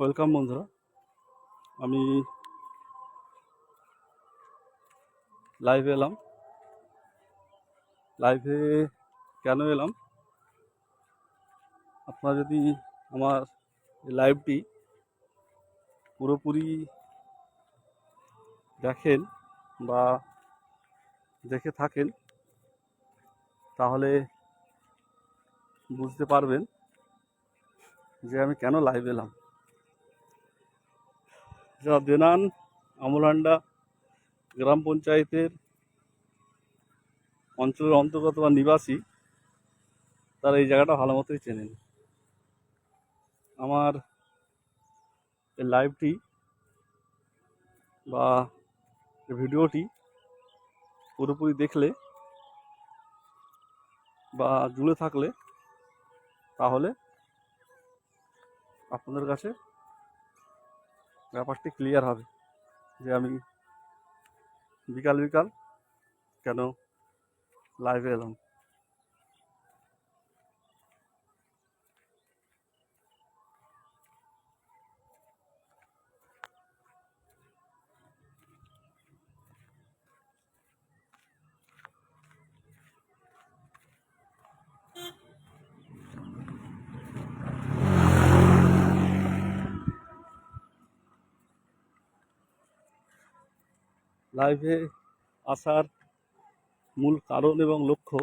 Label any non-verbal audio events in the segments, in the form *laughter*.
Welcome বন্ধুরা। আমি লাইভে এলাম। লাইভে কেন এলাম? আপনারা যদি আমার লাইভটি পুরোপুরি দেখেন বা দেখে থাকেন, তাহলে বুঝতে পারবেন যে আমি কেন লাইভ এলাম। যারা দেনান আমলান্ডা গ্রাম পঞ্চায়েতের অঞ্চলের অন্তর্গত বা নিবাসী, তারা এই জায়গাটা ভালো মতোই চেনেন। আমার এই লাইভটি বা ভিডিওটি পুরোপুরি দেখলে বা জুড়ে থাকলে তাহলে আপনাদের কাছে ব্যাপারটি ক্লিয়ার হবে যে আমি বিকাল বিকাল কেন লাইভে এলাম। লাইভে আসার মূল কারণ এবং লক্ষ্য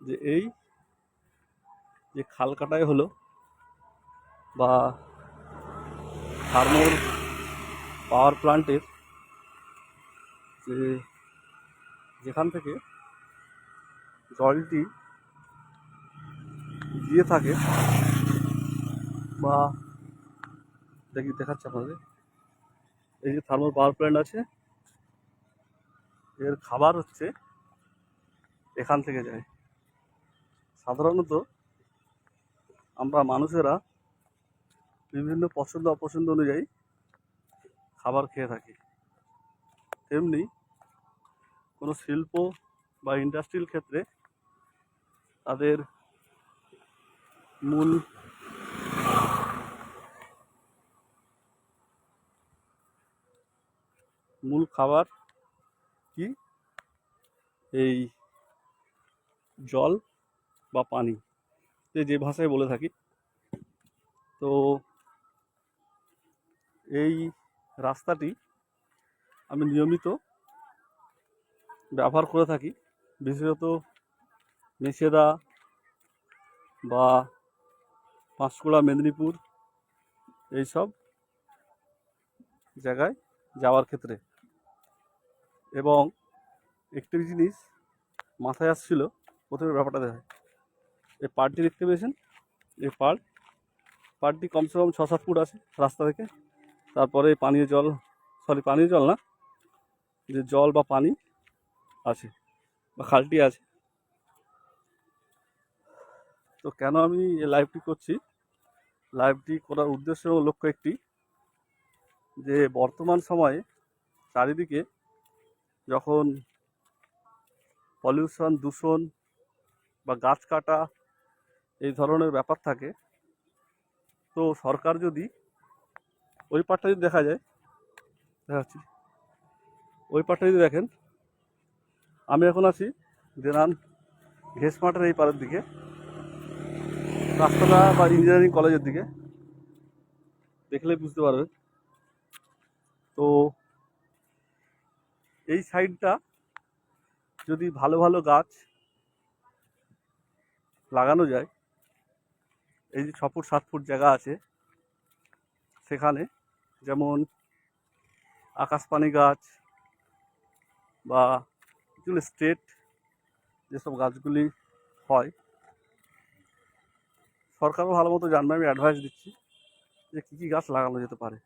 যে এই যে খাল কাটাই হলো বা থার্মোল পাওয়ার প্লান্টের যে যেখান থেকে জলটি দিয়ে থাকে বা দেখি দেখাচ্ছে আপনাদের। এই যে থার্মাল পাওয়ার প্ল্যান্ট আছে। এর খাবার হচ্ছে এখান থেকে যায়। সাধারণত আমরা মানুষেরা বিভিন্ন পছন্দ অপছন্দ অনুযায়ী খাবার খেয়ে থাকি। তেমনি কোনো শিল্প বা ইন্ডাস্ট্রিয়াল ক্ষেত্রে তাদের মূল মূল খাবার কি? এই জল বা পানি। যে যে ভাষায় বলে থাকি। তো এই রাস্তাটি আমি নিয়মিত ব্যবহার করে থাকি। বিশেষত মেছেদা বা পাঁশকুড়া, মেদিনীপুর এইসব জায়গায় যাওয়ার ক্ষেত্রে। এবং একটি জিনিস মাথায় আসছিল, প্রথমে ব্যাপারটা দেখা এই পার্টটি দেখতে পেয়েছেন? এই পার্ট, পার্টটি কমসে কম ছ, সাত ফুট আছে রাস্তা থেকে। তারপরে পানীয় জল, সরি, পানীয় জল না, যে জল বা পানি আছে, বা খালটি আছে। তো কেন আমি এই লাইভটি করছি? লাইভটি করার উদ্দেশ্য এবং লক্ষ্য একটি, যে বর্তমান সময়ে চারিদিকে যখন পলিউশন দূষণ বা গাছ কাটা এই ধরনের ব্যাপার থাকে, তো সরকার যদি ওই পাটটা যদি দেখা যায়, দেখাচ্ছি। ওই পাটটা যদি দেখেন, আমি এখন আছি দেনান ঘেসমাটের এই পাড়ের দিকে, রাস্তাটা বা ইঞ্জিনিয়ারিং কলেজের দিকে দেখলেই বুঝতে পারবেন। তো এই সাইডটা যদি ভালো ভালো গাছ লাগানো যায়, এই যে ছ ফুট, সাত ফুট জায়গা আছে, সেখানে যেমন আকাশপানি গাছ বা যেগুলো স্টেট যেসব গাছগুলি হয়, সরকারও ভালো মতো জানবে, আমি অ্যাডভাইস দিচ্ছি যে কী কী গাছ লাগানো যেতে পারে।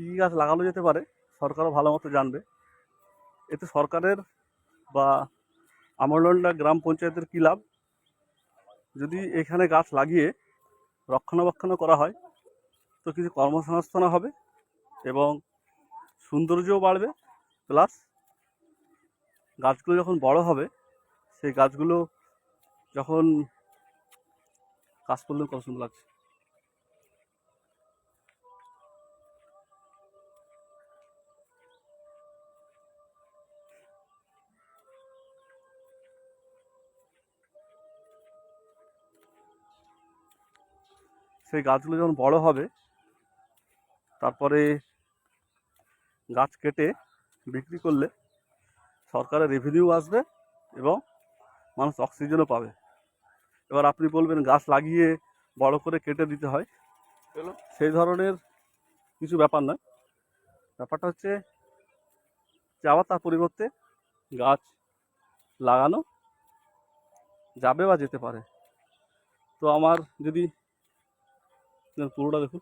কী গাছ লাগানো যেতে পারে, সরকারও ভালো মতো জানবে। এতে সরকারের বা আমরলন্ডা গ্রাম পঞ্চায়েতের কী লাভ? যদি এখানে গাছ লাগিয়ে রক্ষণাবেক্ষণও করা হয়, তো কিছু কর্মসংস্থানও হবে এবং সৌন্দর্যও বাড়বে। প্লাস গাছগুলো যখন বড় হবে, সেই গাছগুলো যখন কাজ করলে কত সুন্দর লাগছে। সেই গাছগুলো যখন বড় হবে, তারপরে গাছ কেটে বিক্রি করলে সরকারের রেভিনিউ আসবে এবং মানুষ অক্সিজেনও পাবে। এবার আপনি বলবেন গাছ লাগিয়ে বড় করে কেটে দিতে হয় সেই ধরনের কিছু ব্যাপার নয়। ব্যাপারটা হচ্ছে যে আবার তার পরিবর্তে গাছ লাগানো যাবে বা যেতে পারে। তো আমার যদি পুরোটা দেখুন।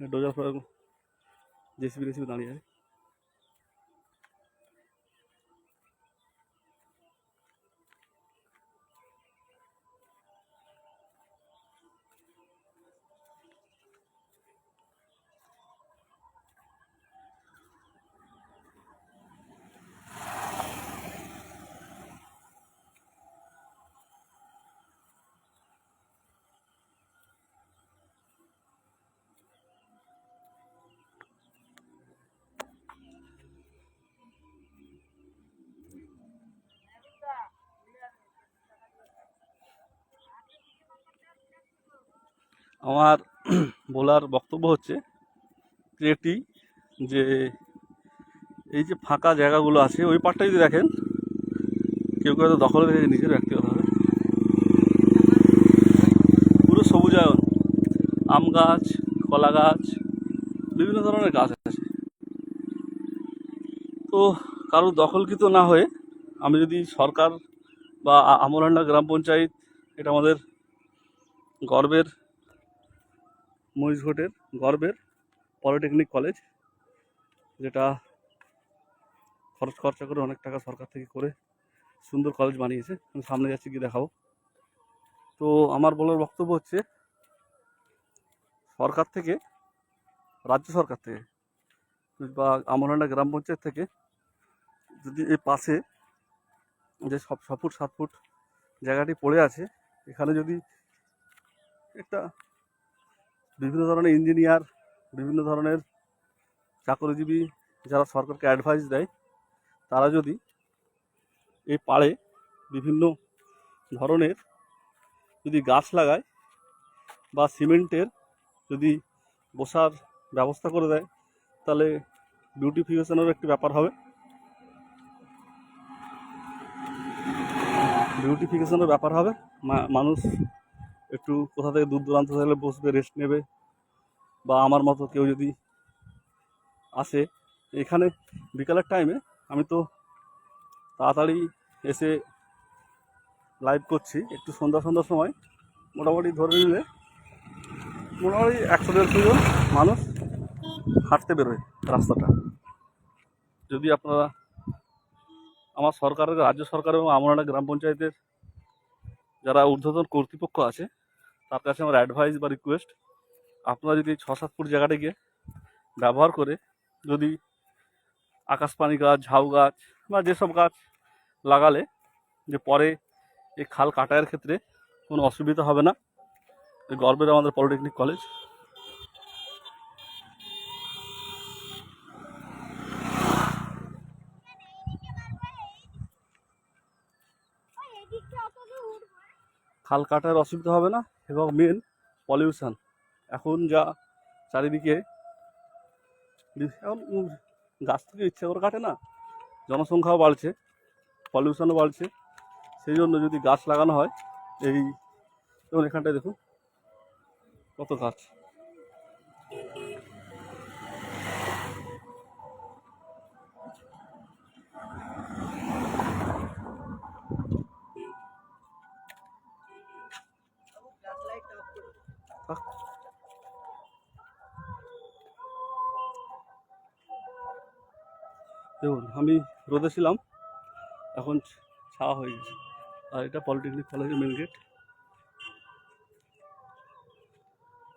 ডোজার জেসিবি রেসিবি দাঁড়িয়ে আছে। আমার *clears throat* বলার বক্তব্য হচ্ছে এটি যে এই যে ফাঁকা জায়গাগুলো আছে, ওই পাটটা যদি দেখেন, কেউ কেউ দখলে রেখে নিজের ব্যক্তিগতভাবে পুরো সবুজায়ন, আম গাছ, কলা গাছ, বিভিন্ন ধরনের গাছ আছে। তো কারোর দখলকৃত না হয়ে আমি যদি সরকার বা আমরান্ডা গ্রাম পঞ্চায়েত, এটা আমাদের গর্বের মহিষঘাটের গর্বের পলিটেকনিক কলেজ, যেটা খরচ খরচা করে অনেক টাকা সরকার থেকে করে সুন্দর কলেজ বানিয়েছে। আমি সামনে যাচ্ছি গিয়ে দেখাবো। তো আমার বলার বক্তব্য হচ্ছে, সরকার থেকে, রাজ্য সরকার থেকে বা আমরান্ডা গ্রাম পঞ্চায়েত থেকে যদি এই পাশে যে সব ছ ফুট, সাত ফুট জায়গাটি পড়ে আছে, এখানে যদি একটা বিভিন্ন ধরনের ইঞ্জিনিয়ার বিভিন্ন ধরনের চাকরিজীবী যারা সরকারকে অ্যাডভাইস দেয়, তারা যদি এই পাড়ে বিভিন্ন ধরনের যদি গাছ লাগায় বা সিমেন্টের যদি বসার ব্যবস্থা করে দেয়, তাহলে বিউটিফিকেশনেরও একটি ব্যাপার হবে। বিউটিফিকেশনের ব্যাপার হবে। মানুষ একটু কোথা থেকে দূর দূরান্ত থেকে বসবে রেস্ট নেবে বা আমার মতো কেউ যদি আসে। এখানে বিকালের টাইমে আমি তো তাড়াতাড়ি এসে লাইভ করছি, একটু সন্ধ্যা সন্ধ্যার সময়। মোটামুটি ধরে নিলে মোটামুটি একশো দেড়শো জন মানুষ হাঁটতে বেরোয় রাস্তাটা। যদি আপনারা আমার সরকারের, রাজ্য সরকার এবং আমরা গ্রাম পঞ্চায়েতের যারা ঊর্ধ্বতন কর্তৃপক্ষ আছে তার কাছে আমার অ্যাডভাইস বা রিকোয়েস্ট আপনারা যদি ছ সাত ফুট জায়গাটাকে ব্যবহার করে যদি আকাশপানি গাছ, ঝাউ গাছ বা যেসব গাছ লাগালে যে পরে এই খাল কাটায়ের ক্ষেত্রে কোনো অসুবিধা হবে না। গর্বের আমাদের পলিটেকনিক কলেজ খাল কাটার অসুবিধা হবে না এবং মেন পলিউশন এখন যা চারিদিকে এখন গাছ থেকে ইচ্ছা করে কাটে না। জনসংখ্যাও বাড়ছে পলিউশনও বাড়ছে। সেই জন্য যদি গাছ লাগানো হয়, এই এখানটায় দেখুন, কত গাছ। দেখুন, আমি রোদে ছিলাম, এখন ছাওয়া হয়ে গেছে। আর এটা পলিটেকনিক কলেজের মেন গেট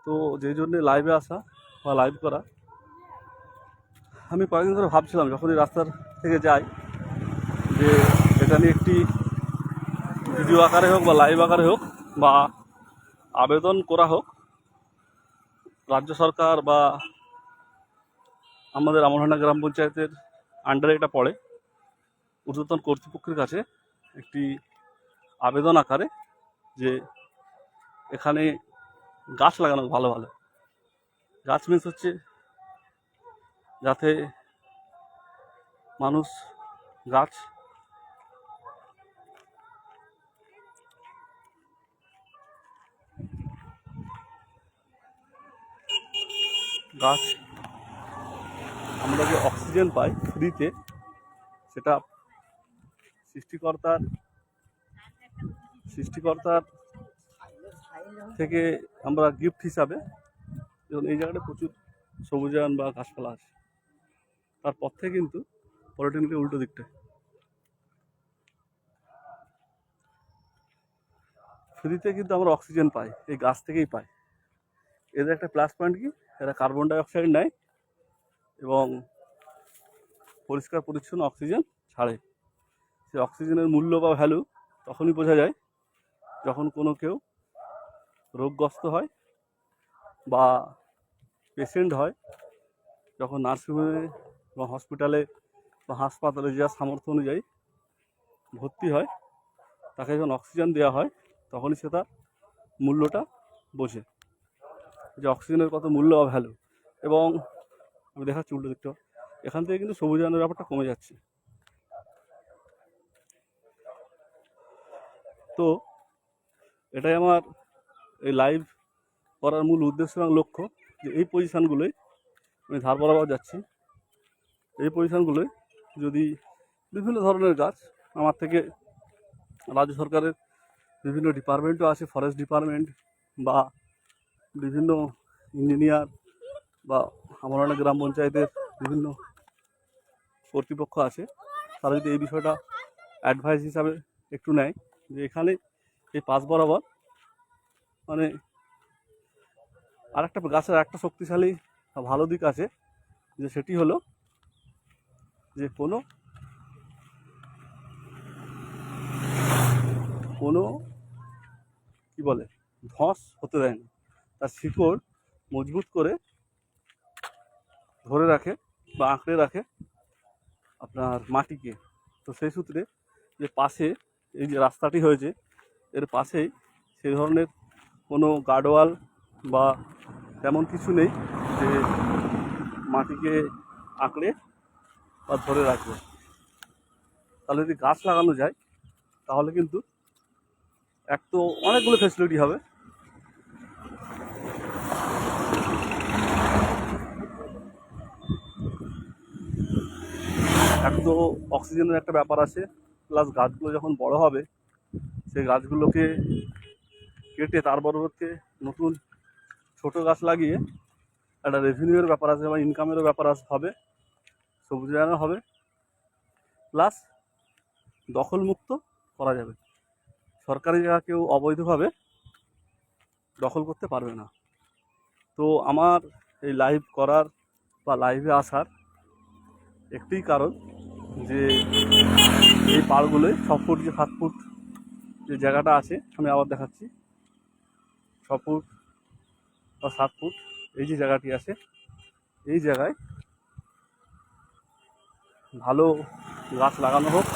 তো যেই জন্যে লাইভে আসা বা লাইভ করা, আমি কয়েকদিন ধরে ভাবছিলাম, যখনই রাস্তার থেকে যাই, যে এটা নিয়ে একটি ভিডিও আকারে হোক বা লাইভ আকারে হোক বা আবেদন করা হোক, রাজ্য সরকার বা আমাদের আমরহানা গ্রাম পঞ্চায়েতের আন্ডারে এটা পড়ে। ঊর্ধ্বতন কর্তৃপক্ষের কাছে একটি আবেদন আকারে যে এখানে গাছ লাগানো ভালো ভালো। গাছ মিন্স হচ্ছে যাতে মানুষ গাছ গাছ আমরা যে অক্সিজেন পাই ফ্রিতে সেটা সৃষ্টিকর্তার সৃষ্টিকর্তার থেকে আমরা গিফট হিসাবে যেমন এই জায়গাটা প্রচুর সবুজায়ন বা গাছপালা আছে তারপর থেকে কিন্তু পলিটেকনিকের উল্টো দিকটায় ফ্রিতে কিন্তু আমরা অক্সিজেন পাই, এই গাছ থেকেই পাই। এদের একটা প্লাস পয়েন্ট কি? এরা কার্বন ডাই অক্সাইড নেয় এবং পরিষ্কার, পরিচ্ছন্ন অক্সিজেন ছাড়ে। সেই অক্সিজেনের মূল্য বা ভ্যালু তখনই বোঝা যায় যখন কোনো কেউ রোগগ্রস্ত হয় বা পেশেন্ট হয় যখন নার্সিংহোমে বা হসপিটালে বা হাসপাতালে যা সামর্থ্য অনুযায়ী ভর্তি হয়, তাকে যখন অক্সিজেন দেওয়া হয় তখনই সে তার মূল্যটা বোঝে যে অক্সিজেনের কত মূল্য বা ভ্যালু এবং আমি দেখাচ্ছি, উল্টো দিকটা এখান থেকে কিন্তু সবুজ সবুজায়নের ব্যাপারটা কমে যাচ্ছে। তো এটাই আমার এই লাইভ করার মূল উদ্দেশ্য এবং লক্ষ্য যে এই পজিশানগুলোই আমি ধার বরাবর যাচ্ছি। এই পজিশানগুলোই যদি বিভিন্ন ধরনের গাছ, আমার থেকে রাজ্য সরকারের বিভিন্ন ডিপার্টমেন্টও আছে ফরেস্ট ডিপার্টমেন্ট বা বিভিন্ন ইঞ্জিনিয়ার বা আমার অনেক গ্রাম পঞ্চায়েতের বিভিন্ন কর্তৃপক্ষ আছে। তারা যদি এই বিষয়টা অ্যাডভাইস হিসাবে একটু নেয় যে এখানে এই পাশ বরাবর মানে আর একটা গাছের একটা শক্তিশালী ভালো দিক আছে যে সেটি হলো যে কোনো কোনো কি বলে ধস হতে দেয় না। তার শিকড় মজবুত করে ধরে রাখে বা আঁকড়ে রাখে আপনার মাটিকে। তো সেই সূত্রে যে পাশে এই যে রাস্তাটি হয়েছে, এর পাশেই সেই ধরনের কোনো গার্ডওয়াল বা তেমন কিছু নেই যে মাটিকে আঁকড়ে বা ধরে রাখবে। তাহলে যদি গাছ লাগানো যায়, তাহলে কিন্তু এক তো অনেকগুলো ফেসিলিটি হবে। এক তো অক্সিজেনের একটা ব্যাপার আছে প্লাস গাছগুলো যখন বড় হবে, সেই গাছগুলোকে কেটে তার পরবর্তী নতুন ছোট গাছ লাগিয়ে একটা রেভিনিউয়ের ব্যাপার আছে বা ইনকামেরও ব্যাপার আছে, হবে সবুজায়নও হবে প্লাস দখলমুক্ত করা যাবে। সরকারি জায়গা কেউ অবৈধভাবে দখল করতে পারবে না। তো আমার এই লাইভ করার বা লাইভে আসার একটিই কারণ যে এই পাড়গুলোয় ছ ফুট যে সাত ফুট যে জায়গাটা আছে, আমি আবার দেখাচ্ছি। ছ ফুট বা সাত ফুট এই যে জায়গাটি আছে, এই জায়গায় ভালো গাছ লাগানো হোক,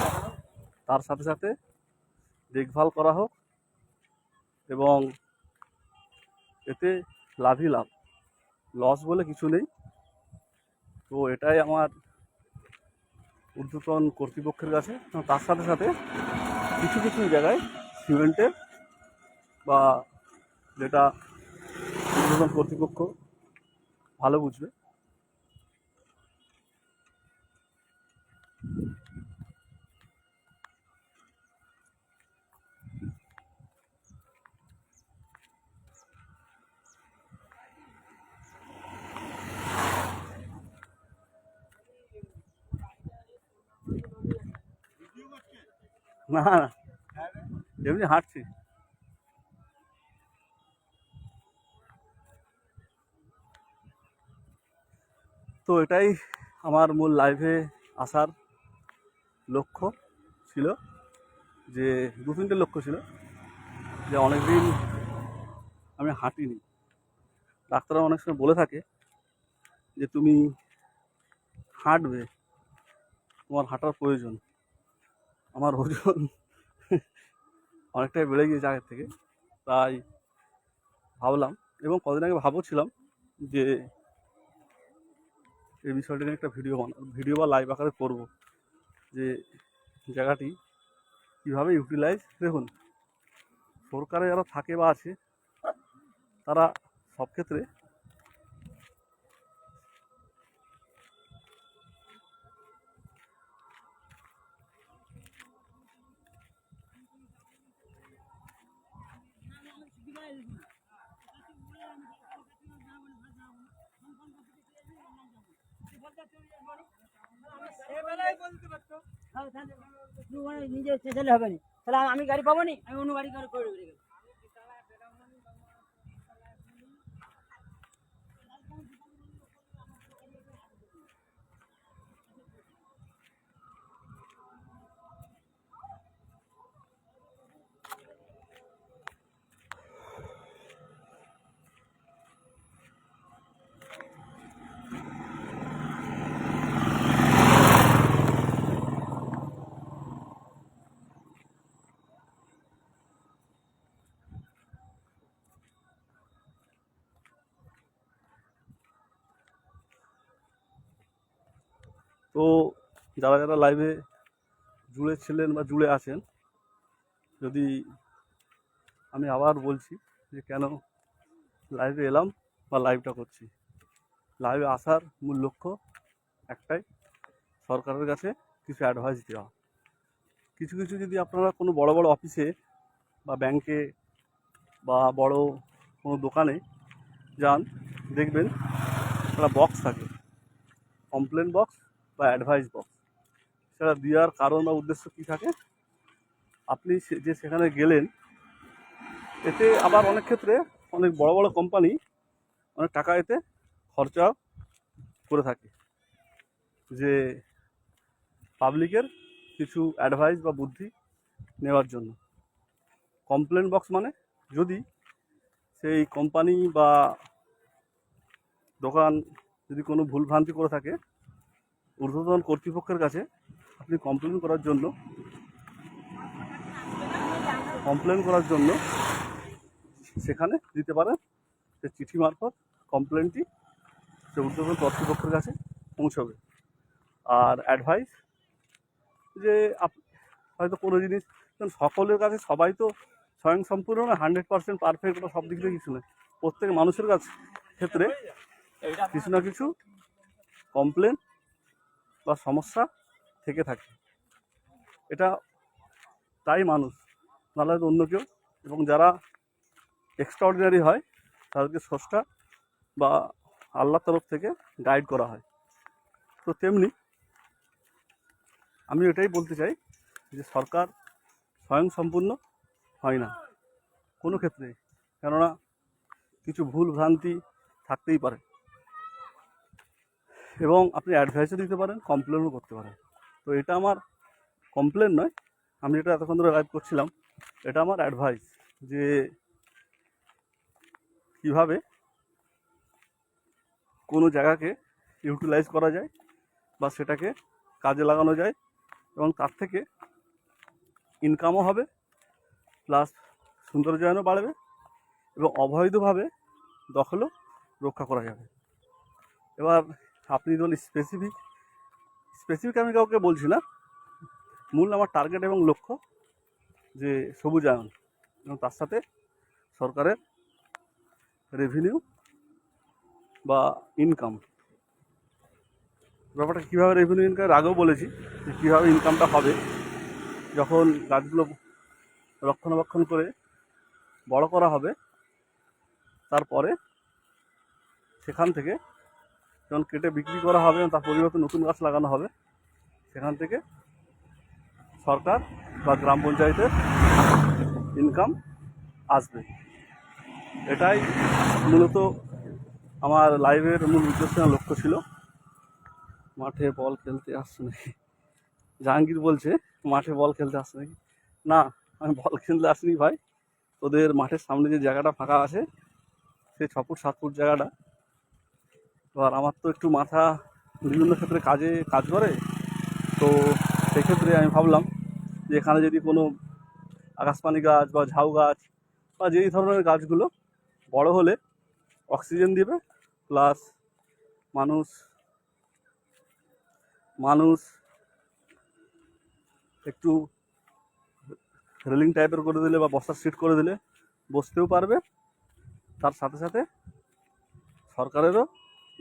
তার সাথে সাথে দেখভাল করা হোক এবং এতে লাভই লাভ। লস বলে কিছু নেই। তো এটাই আমার ঊর্ধ্বতন কর্তৃপক্ষের কাছে তার সাথে সাথে কিছু কিছু জায়গায় সিমেন্টের বা যেটা ঊর্ধ্বতন কর্তৃপক্ষ ভালো বুঝবে। না না। এমনি হাঁটছি। তো এটাই আমার মূল লাইভে আসার লক্ষ্য ছিল, যে দু তিনটে লক্ষ্য ছিল, যে অনেকদিন আমি হাঁটিনি। ডাক্তাররা অনেক সময় বলে থাকে যে, তুমি হাঁটবে, তোমার হাঁটার প্রয়োজন। আমার ওজন *laughs* অনেকটাই বেড়ে গিয়েছে আগের থেকে। তাই ভাবলাম এবং কদিন আগে ভাবছিলাম যে এই বিষয়টি নিয়ে একটা ভিডিও বানা ভিডিও বা লাইভ আকারে করব। যে জায়গাটি কীভাবে ইউটিলাইজ দেখুন, সরকারে যারা থাকে বা আছে, তারা সব ক্ষেত্রে নিজে স্টেশনে হবে না। তাহলে আমি- আমি গাড়ি পাবো নি? আমি অন্য গাড়ি করে করে তো যারা যারা লাইভে জুড়ে ছিলেন বা জুড়ে আছেন, যদি আমি আবার বলছি যে কেন লাইভে এলাম বা লাইভটা করছি? লাইভে আসার মূল লক্ষ্য একটাই, সরকারের কাছে কিছু অ্যাডভাইস দেওয়া। কিছু কিছু যদি আপনারা কোনো বড় বড় অফিসে বা ব্যাংকে বা বড় কোনো দোকানে যান, দেখবেন একটা বক্স থাকে। কমপ্লেন বক্স বা অ্যাডভাইস বক্স সেটা দেওয়ার কারণ বা উদ্দেশ্য কী থাকে? আপনি যে সেখানে গেলেন, এতে আবার অনেক ক্ষেত্রে অনেক বড় বড় কোম্পানি অনেক টাকা এতে খরচা করে থাকে। যে পাবলিকের কিছু অ্যাডভাইস বা বুদ্ধি নেওয়ার জন্য। কমপ্লেন বক্স মানে যদি সেই কোম্পানি বা দোকান যদি কোনো ভুলভ্রান্তি করে থাকে ঊর্ধ্বতন কর্তৃপক্ষের কাছে আপনি কমপ্লেন করার জন্য কমপ্লেন করার জন্য সেখানে দিতে পারেন। সে চিঠি মারফত কমপ্লেনটি সে ঊর্ধ্বতন কর্তৃপক্ষের কাছে পৌঁছবে। আর অ্যাডভাইস যে হয়তো কোনো জিনিস সকলের কাছে সবাই তো স্বয়ং সম্পূর্ণ না হান্ড্রেড পার্সেন্ট পারফেক্ট সব দিক থেকে কিছু নয়। প্রত্যেক মানুষের কাছে ক্ষেত্রে কিছু না কিছু কমপ্লেন বা সমস্যা থেকে থাকে। এটা তাই মানুষ, নাহলে অন্য কেউ। এবং যারা এক্সট্রাঅর্ডিনারি হয়, তাদেরকে স্রষ্টা বা আল্লাহর তরফ থেকে গাইড করা হয়। তো তেমনি আমি এটাই বলতে চাই যে সরকার স্বয়ং সম্পূর্ণ হয় না, কোনো ক্ষেত্রে। কেননা কিছু ভুল ভ্রান্তি থাকতেই পারে। এবং আপনি অ্যাডভাইসও দিতে পারেন কমপ্লেনও করতে পারেন। তো এটা আমার কমপ্লেন নয়, আমি এটা এতক্ষণ ধরে লাইভ করছিলাম, এটা আমার অ্যাডভাইস যে কীভাবে কোনো জায়গাকে ইউটিলাইজ করা যায় বা সেটাকে কাজে লাগানো যায় এবং তার থেকে ইনকামও হবে প্লাস সৌন্দর্যায়নও বাড়বে এবং অবৈধভাবে দখলও রক্ষা করা যাবে। এবার আপনি যদি স্পেসিফিক স্পেসিফিক আমি কাউকে বলছি না। মূল আমার টার্গেট এবং লক্ষ্য যে সবুজায়ন এবং তার সাথে সরকারের রেভিনিউ বা ইনকাম ব্যাপারটা কীভাবে রেভিনিউ ইনকামের আগেও বলেছি যে কীভাবে ইনকামটা হবে। যখন গাছগুলো রক্ষণাবেক্ষণ করে বড় করা হবে, তারপরে সেখান থেকে যখন কেটে বিক্রি করা হবে তার পরিবর্তে নতুন গাছ লাগানো হবে, সেখান থেকে সরকার বা গ্রাম পঞ্চায়েতের ইনকাম আসবে। এটাই মূলত আমার লাইভের মূল উদ্দেশ্য লক্ষ্য ছিল। মাঠে বল খেলতে আসছে নাকি? জাহাঙ্গীর বলছে, মাঠে বল খেলতে আসছে নাকি? না, আমি বল খেলতে আসিনি ভাই। ওদের মাঠের সামনে যে জায়গাটা ফাঁকা আছে, সেই ছ ফুট, সাত ফুট জায়গাটা এবার আমার তো একটু মাথা বিভিন্ন ক্ষেত্রে কাজে, কাজ করে, তো সেক্ষেত্রে আমি ভাবলাম যে এখানে যদি কোনো আকাশপানি গাছ বা ঝাউ গাছ বা যেই ধরনের গাছগুলো বড় হলে অক্সিজেন দিবে, প্লাস মানুষ মানুষ একটু রেলিং টাইপের করে দিলে বা বসার সিট করে দিলে বসতেও পারবে। তার সাথে সাথে সরকারেরও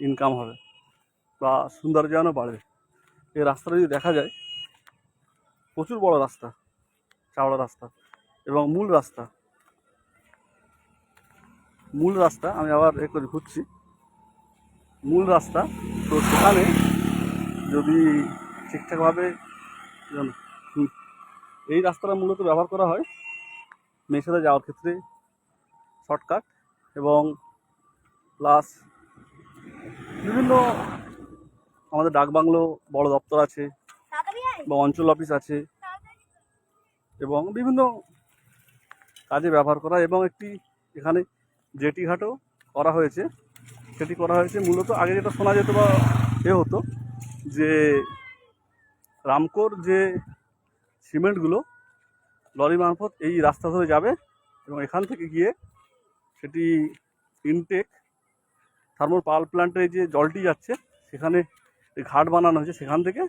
ইনকাম হবে বা সৌন্দর্যায়নও বাড়বে। এই রাস্তাটা যদি দেখা যায়, প্রচুর বড় রাস্তা, চাওড়া রাস্তা এবং মূল রাস্তা। মূল রাস্তা আমি আবার এ করে ঘুরছি। মূল রাস্তা, তো সেখানে যদি ঠিকঠাকভাবে এই রাস্তাটা মূলত ব্যবহার করা হয় মেছেদা যাওয়ার ক্ষেত্রে, শর্টকাট এবং প্লাস বিভিন্ন আমাদের ডাকবাংলো বড় দপ্তর আছে, বা অঞ্চল অফিস আছে, এবং বিভিন্ন কাজে ব্যবহার করা এবং একটি এখানে জেটি ঘাটও করা হয়েছে। সেটি করা হয়েছে মূলত, আগে যেটা শোনা যেত বা এ হতো যে রামকোর যে সিমেন্টগুলো, লরি মারফত এই রাস্তা ধরে যাবে, এবং এখান থেকে গিয়ে সেটি ইনটেক থার্মাল পাওয়ার প্ল্যান্টে যে জলটি যাচ্ছে, সেখানে ঘাট বানানো হয়েছে, সেখান থেকে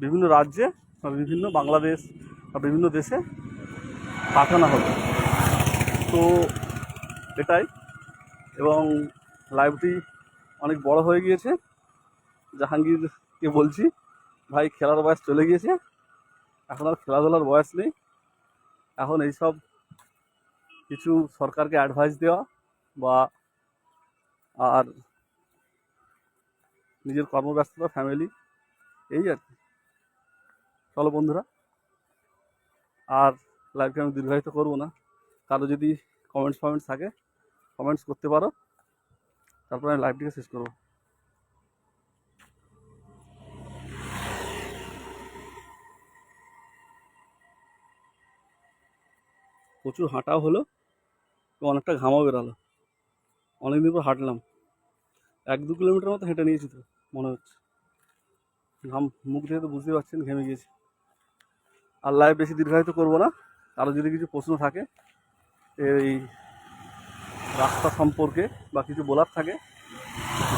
বিভিন্ন রাজ্যে বা বিভিন্ন বাংলাদেশ বা বিভিন্ন দেশে পাঠানো হবে। তো এটাই। এবং লাইভটি অনেক বড় হয়ে গিয়েছে। জাহাঙ্গীরকে বলছি, ভাই, খেলার বয়স চলে গিয়েছে। এখন আর খেলাধুলার বয়স নেই। এখন এইসব কিছু সরকারকে অ্যাডভাইস দেওয়া বা আর নিজের কর্মব্যস্ততা ফ্যামিলি এই আর কি। চলো বন্ধুরা, আর লাইভকে আমি দীর্ঘায়িত করব না। কারও যদি কমেন্টস ফমেন্টস থাকে কমেন্টস করতে পারো, তারপরে আমি লাইভটিকে শেষ করব। প্রচুর হাঁটাও হলো অনেকটা ঘামও বেরালো। অনেকদিন পর হাঁটলাম। এক দু কিলোমিটার মতো হেঁটে নিয়েছি তো, মনে হচ্ছে। ঘাম মুখ দিয়ে তো বুঝতে পারছেন, ঘেমে গিয়েছি। আর লাইভ বেশি দীর্ঘায়িত করব না, কারও যদি কিছু প্রশ্ন থাকে এই রাস্তা সম্পর্কে বা কিছু বলার থাকে,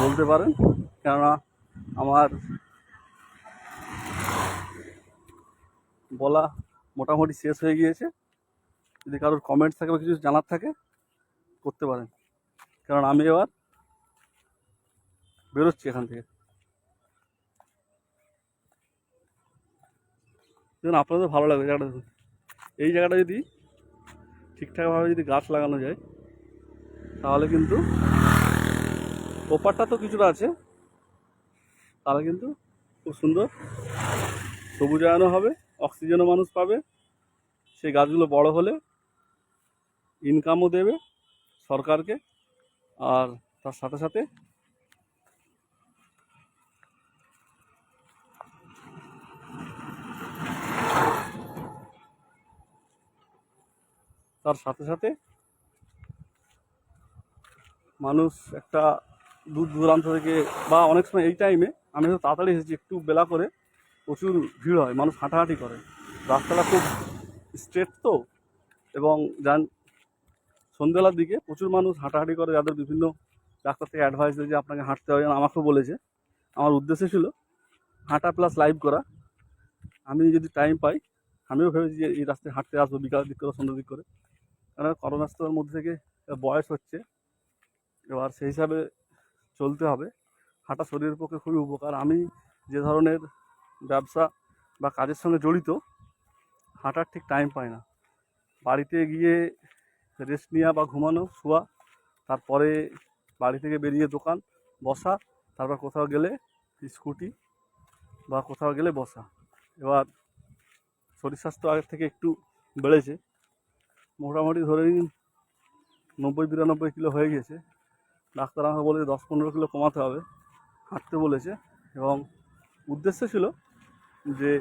বলতে পারেন। কেননা আমার বলা মোটামুটি শেষ হয়ে গিয়েছে। যদি কারোর কমেন্টস থাকে বা কিছু জানার থাকে, করতে পারেন। কারণ আমি এবার বেরোচ্ছি এখান থেকে। দেখুন, আপনাদের ভালো লাগবে, জায়গাটা দেখুন। এই জায়গাটা যদি ঠিকঠাকভাবে যদি গাছ লাগানো যায়, তাহলে কিন্তু ওপারটা তো কিছুটা আছে, তাহলে কিন্তু খুব সুন্দর সবুজায়নও হবে, অক্সিজেনও মানুষ পাবে, সেই গাছগুলো বড় হলে ইনকামও দেবে সরকারকে, আর তার সাথে সাথে তার সাথে সাথে মানুষ একটা দূর দূরান্ত থেকে বা অনেক সময় এই টাইমে আমি তো তাড়াতাড়ি এসেছি একটু বেলা করে প্রচুর ভিড় হয়, মানুষ হাঁটাহাঁটি করে। রাস্তাটা খুব স্ট্রেট তো এবং যান, সন্ধ্যেবেলার দিকে প্রচুর মানুষ হাঁটাহাঁটি করে যাদের বিভিন্ন ডাক্তার থেকে অ্যাডভাইস দেয় যে আপনাকে হাঁটতে হবে আমাকেও বলেছে। আমার উদ্দেশ্য ছিল হাঁটা প্লাস লাইভ করা। আমি যদি টাইম পাই, আমিও ভেবেছি যে এই রাস্তায় হাঁটতে আসব বিকাল দিক করে, সন্ধ্যের দিক করে। কারণ কর্মব্যস্ততার মধ্যে থেকে বয়স হচ্ছে। এবার সেই হিসাবে চলতে হবে। হাঁটা শরীরের পক্ষে খুবই উপকার। আমি যে ধরনের ব্যবসা বা কাজের সঙ্গে জড়িত, হাঁটার ঠিক টাইম পাই না। বাড়িতে গিয়ে রেস্ট নেওয়া বা ঘুমানো, শোয়া, তারপরে বাড়ি থেকে বেরিয়ে দোকান বসা, তারপর কোথাও গেলে স্কুটি বা কোথাও গেলে বসা। এবার শরীর স্বাস্থ্য আগের থেকে একটু বেড়েছে। মোটামুটি ধরে নিন নব্বই বিরানব্বই কিলো হয়ে গেছে। ডাক্তার আমাকে বলেছে দশ পনেরো কিলো কমাতে হবে, হাঁটতে বলেছে এবং উদ্দেশ্য ছিল যে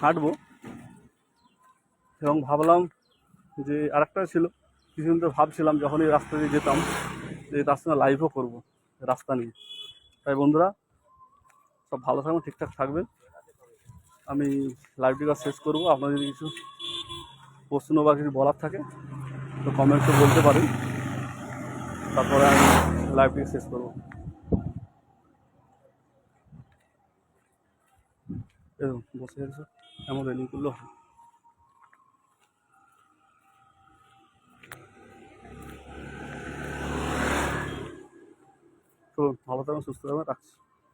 হাঁটবো এবং ভাবলাম যে আরেকটা ছিল, কিছুদিন তো ভাবছিলাম যখন এই রাস্তা দিয়ে যেতাম যে তার সঙ্গে লাইভও করব রাস্তা নিয়ে। তাই বন্ধুরা, সব ভালো থাকবেন, ঠিকঠাক থাকবেন। আমি লাইভটি শেষ করব, আপনাদের কিছু প্রশ্ন বা কিছু বলার থাকে, তো কমেন্টসে বলতে পারেন। তারপরে আমি লাইভটি শেষ করব। বসে আছে এমন রেলিং করলেও হয়। চলুন, ভালো থাকবেন সুস্থ থাকবেন রাখছি।